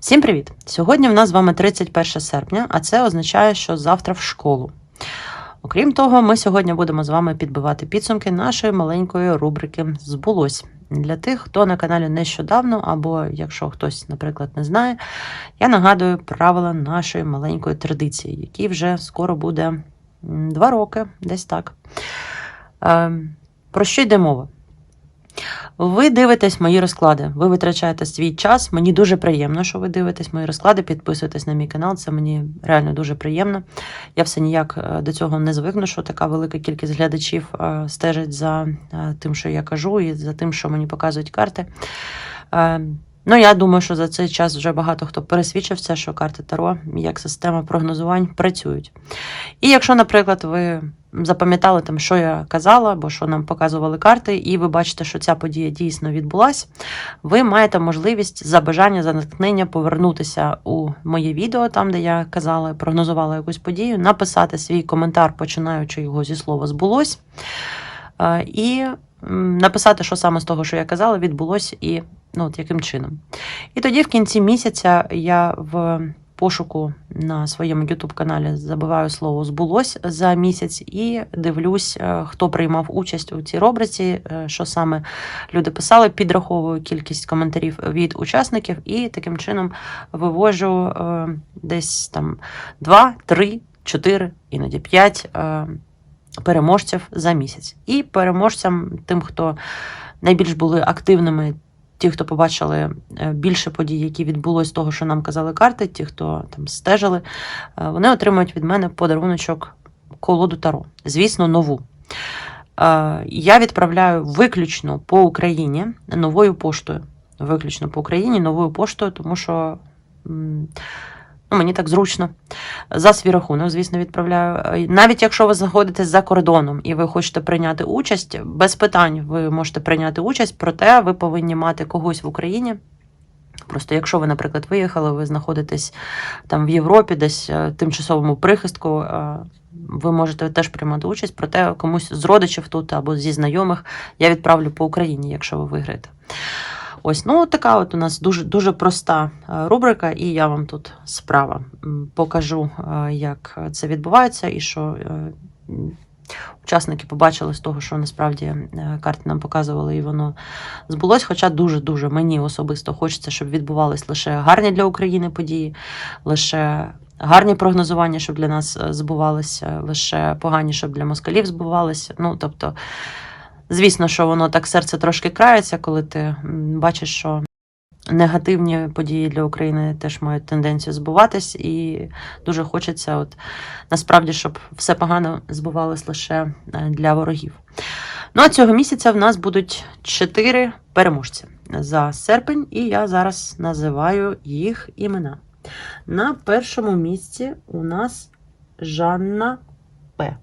Всім привіт! Сьогодні в нас з вами 31 серпня, а це означає, що завтра в школу. Окрім того, ми сьогодні будемо з вами підбивати підсумки нашої маленької рубрики Збулось. Для тих, хто на каналі нещодавно, або якщо хтось, наприклад, не знає, я нагадую правила нашої маленької традиції, якій вже скоро буде два роки, десь так. Ем, Про що йде мова? Ви дивитесь мої розклади, ви витрачаєте свій час. Мені дуже приємно, що ви дивитесь мої розклади, підписуєтесь на мій канал. Це мені реально дуже приємно. Я все ніяк е, до цього не звикну, що така велика кількість глядачів е, стежить за е, тим, що я кажу, і за тим, що мені показують карти. Ну, я думаю, що за цей час вже багато хто пересвідчився, що карти Таро як система прогнозувань працюють. І якщо, наприклад, ви запам'ятали там, що я казала, або що нам показували карти, і ви бачите, що ця подія дійсно відбулась, ви маєте можливість за бажання, за натхнення повернутися у моє відео, там, де я казала, прогнозувала якусь подію, написати свій коментар, починаючи його зі слова збулось. Е, І написати, що саме з того, що я казала, відбулось і ну, от яким чином. І тоді в кінці місяця я в пошуку на своєму youtube каналі забиваю слово збулось за місяць і дивлюсь, е, хто приймав участь у цій рубриці, е, що саме люди писали, підраховую кількість коментарів від учасників і таким чином вивожу е, десь там 2, 3, 4, іноді 5 е, переможців за місяць. І переможцям, тим, хто найбільш були активними, ті, хто побачили е, більше подій, які відбулось того, що нам казали карти, ті, хто там стежили, е, вони отримують від мене подаруночок колоду Таро. Звісно, нову. Е, Я відправляю виключно по Україні новою поштою. Виключно по Україні новою поштою, тому що мені так зручно. За свій рахунок, звісно, відправляю. Е, Навіть якщо ви знаходитесь за кордоном і ви хочете прийняти участь, без питань ви можете прийняти участь, проте ви повинні мати когось в Україні. Просто якщо ви, наприклад, виїхали, ви знаходитесь там в Європі, десь е, тимчасовому прихистку, е, ви можете теж приймати участь, проте комусь з родичів тут або зі знайомих я відправлю по Україні, якщо ви виграєте. Ось, ну така от у нас дуже дуже проста е, рубрика, і я вам тут справа покажу, е, як це відбувається, і що е, учасники побачили з того, що насправді карти нам показували, і воно збулось. Хоча дуже-дуже мені особисто хочеться, щоб відбувались лише гарні для України події, лише гарні прогнозування, щоб для нас збувалися, лише погані, щоб для москалів збувалися. Ну, тобто, Звісно, що воно так серце трошки крається, коли ти бачиш, що негативні події для України теж мають тенденцію збуватись, і дуже хочеться, от насправді, щоб все погано збувалось лише е, для ворогів. Ну а цього місяця в нас будуть чотири переможці за серпень, і я зараз називаю їх імена. На першому місці у нас Жанна П.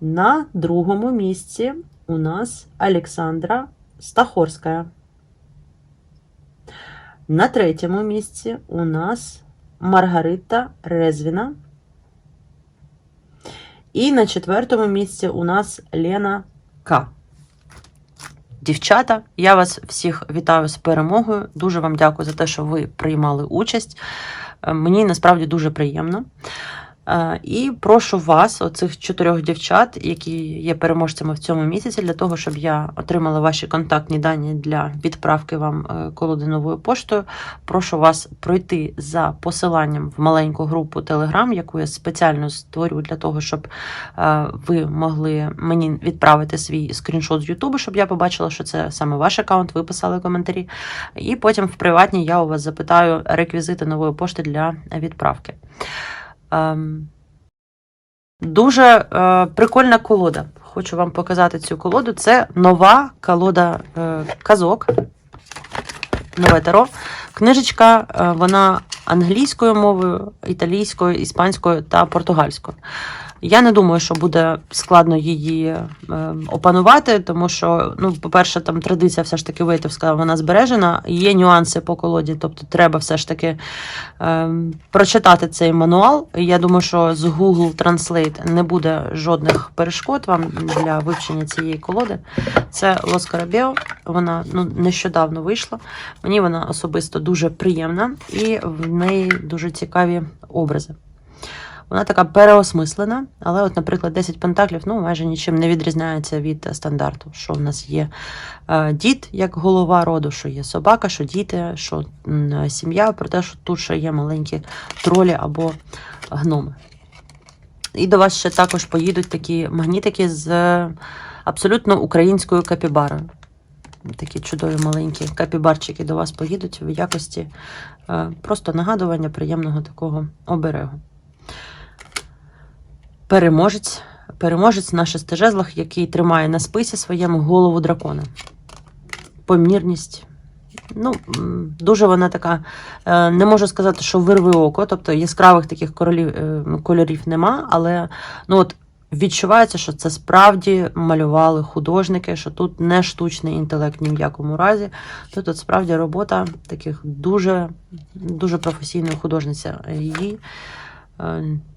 На другому місці у нас Олександра Стахорська. На третьому місці у нас Маргарита Резвіна. І на четвертому місці у нас Лена К. Дівчата, я вас всіх вітаю з перемогою. Дуже вам дякую за те, що ви приймали участь. Е, Мені насправді дуже приємно. Е, І прошу вас, оцих чотирьох дівчат, які є переможцями в цьому місяці, для того, щоб я отримала ваші контактні дані для відправки вам е, колоди новою поштою. Прошу вас пройти за посиланням в маленьку групу Telegram, яку я спеціально створю для того, щоб е, ви могли мені відправити свій скріншот з Ютубу, щоб я побачила, що це саме ваш аккаунт, ви писали коментарі. І потім в приватній я у вас запитаю реквізити нової пошти для відправки. Ем, Дуже е, прикольна колода. Хочу вам показати цю колоду. Це нова колода е, казок. Нове таро. Книжечка, е, вона англійською мовою, італійською, іспанською та португальською. Я не думаю, що буде складно її е, опанувати, тому що, ну, по-перше, там традиція все ж таки витовська, вона збережена. Є нюанси по колоді, тобто треба все ж таки е, прочитати цей мануал. Я думаю, що з Google Translate не буде жодних перешкод вам для вивчення цієї колоди. Це Лос Карабео, вона ну, нещодавно вийшла. Мені вона особисто дуже приємна і в неї дуже цікаві образи. Вона така переосмислена, але, от, наприклад, 10 пентаклів ну, майже нічим не відрізняється від стандарту. Що в нас є е, дід як голова роду, що є собака, що діти, що м, сім'я, про те, що тут ще є маленькі тролі або гноми. І до вас ще також поїдуть такі магнітики з е, абсолютно українською капібарою. Такі чудові маленькі капібарчики до вас поїдуть в якості е, просто нагадування приємного такого оберегу. Переможець. Переможець на шестижезлах, який тримає на списі своєму голову дракона. Помірність. Ну, дуже вона така, е, не можу сказати, що вирви око, тобто яскравих таких королів, е, кольорів нема, але ну от відчувається, що це справді малювали художники, що тут не штучний інтелект ні в якому разі. Тут от справді робота таких дуже, дуже професійної художниці. Її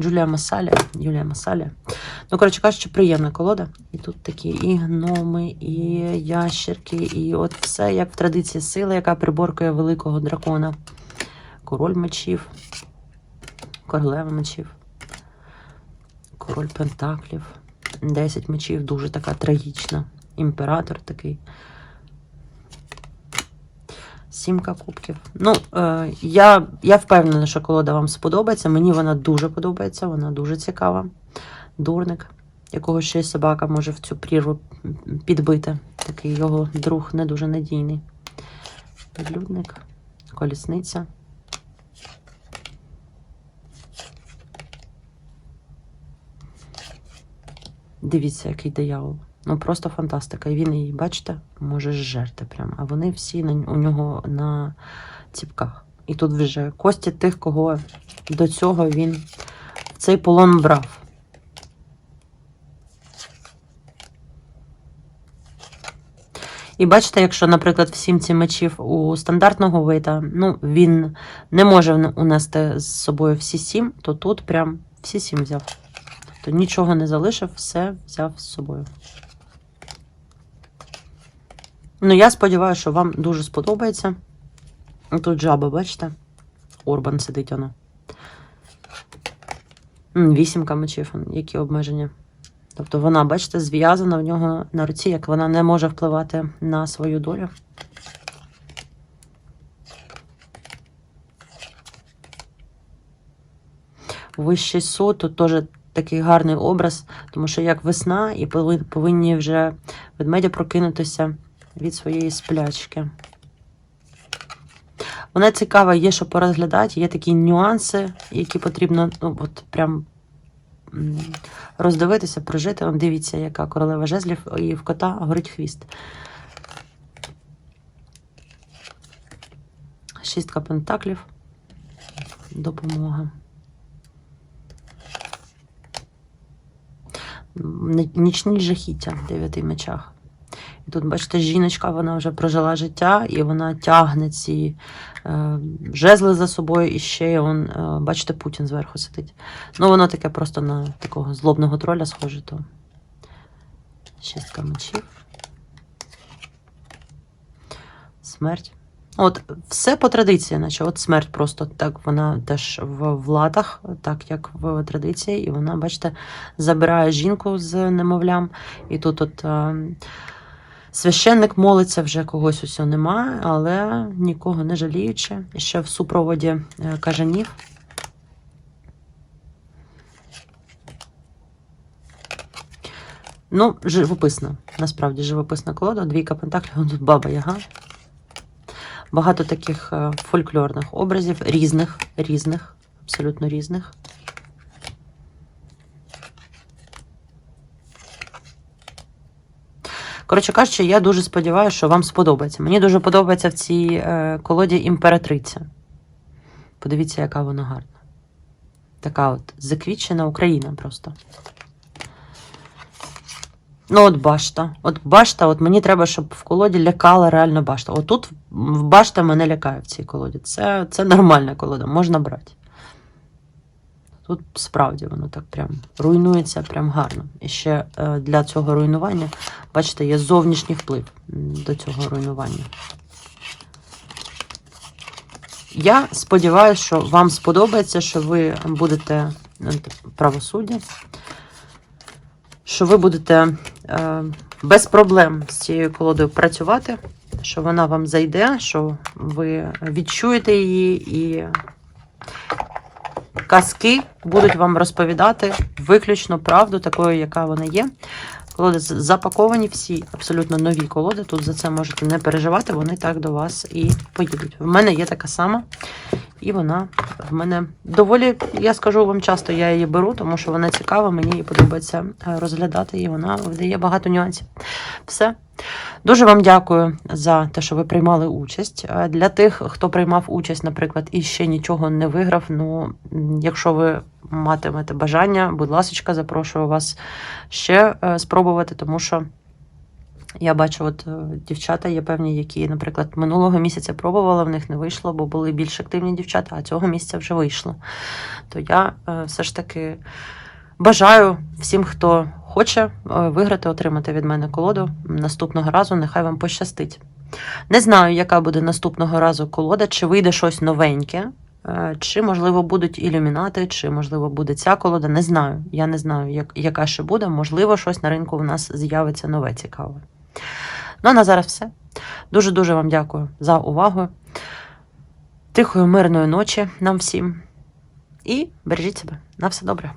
Джулія Масаля. Юлія Масаля. Ну, коротше кажучи, приємна колода. І тут такі і гноми, і ящерки, і от все як в традиції сила, яка приборкує великого дракона. Король мечів, королева мечів, король пентаклів, 10 мечів, дуже така трагічна. Імператор такий. Сімка кубків. Ну, е, я, я впевнена, що колода вам сподобається. Мені вона дуже подобається, вона дуже цікава. Дурник, якого ще й собака може в цю прірву підбити. Такий його друг не дуже надійний. Підлюдник, колісниця. Дивіться, який диявол. Ну просто фантастика. І він її, бачите, може зжерти прямо. А вони всі на, у нього на ціпках. І тут вже кості тих, кого до цього він цей полон брав. І бачите, якщо, наприклад, в сімці мечів у стандартного вида, ну, він не може унести з собою всі сім, то тут прям всі сім взяв. Тобто нічого не залишив, все взяв з собою. Ну, я сподіваюся, що вам дуже сподобається. Тут жаба, бачите? Орбан сидить воно. Вісімка мечів, які обмеження. Тобто вона, бачите, зв'язана в нього на руці, як вона не може впливати на свою долю. Вищий суд, тут теж такий гарний образ, тому що як весна, і повинні вже ведмедя прокинутися від своєї сплячки. Вона цікава, є що порозглядати, є такі нюанси, які потрібно ну, от прям роздивитися, прожити. Он дивіться, яка королева жезлів, і в кота горить хвіст. Шістка пентаклів. Допомога. Нічні жахіття в дев'яти мечах. І тут, бачите, жіночка, вона вже прожила життя, і вона тягне ці е, жезли за собою, і ще й он, е, бачите, Путін зверху сидить. Ну, воно таке просто на такого злобного троля схоже, то шістка мечів. Смерть. От, все по традиції, наче от смерть просто так, вона теж в владах, так як в традиції, і вона, бачите, забирає жінку з немовлям. І тут от. Е, Священник молиться, вже когось усього немає, але нікого не жаліючи. Ще в супроводі е, кажанів. Ну, живописна, насправді живописна колода. Двійка пентаклів, Вон баба Яга. Багато таких е, фольклорних образів, різних, різних, абсолютно різних. Коротше кажучи, я дуже сподіваюся, що вам сподобається. Мені дуже подобається в цій е, колоді імператриця. Подивіться, яка вона гарна. Така от заквітчена Україна просто. Ну, от башта. От башта, от мені треба, щоб в колоді лякала реально башта. Отут башта мене лякає в цій колоді. Це, це нормальна колода, можна брати. Тут справді воно так прям руйнується прям гарно. І ще е, для цього руйнування, бачите, є зовнішній вплив до цього руйнування. Я сподіваюся, що вам сподобається, що ви будете е, правосуддя, що ви будете е, без проблем з цією колодою працювати, що вона вам зайде, що ви відчуєте її і казки будуть вам розповідати виключно правду, такою, яка вона є. Колоди запаковані всі, абсолютно нові колоди. Тут за це можете не переживати, вони так до вас і поїдуть. В мене є така сама, і вона в мене доволі, я скажу вам часто, я її беру, тому що вона цікава, мені її подобається е, розглядати, і вона видає багато нюансів. Все. Дуже вам дякую за те, що ви приймали участь. Е, Для тих, хто приймав участь, наприклад, і ще нічого не виграв. Ну, якщо ви матимете бажання, будь ласка, запрошую вас ще е, спробувати, тому що я бачу, от е, дівчата є певні, які, наприклад, минулого місяця пробувала, в них не вийшло, бо були більш активні дівчата, а цього місяця вже вийшло. То я е, все ж таки бажаю всім, хто хоче е, виграти, отримати від мене колоду наступного разу. Нехай вам пощастить. Не знаю, яка буде наступного разу колода, чи вийде щось новеньке. Чи, можливо, будуть ілюмінати, чи, можливо, буде ця колода. Не знаю. Я не знаю, як, яка ще буде. Можливо, щось на ринку в нас з'явиться нове цікаве. Ну, а на зараз все. Дуже-дуже вам дякую за увагу. Тихої, мирної ночі нам всім. І бережіть себе. На все добре.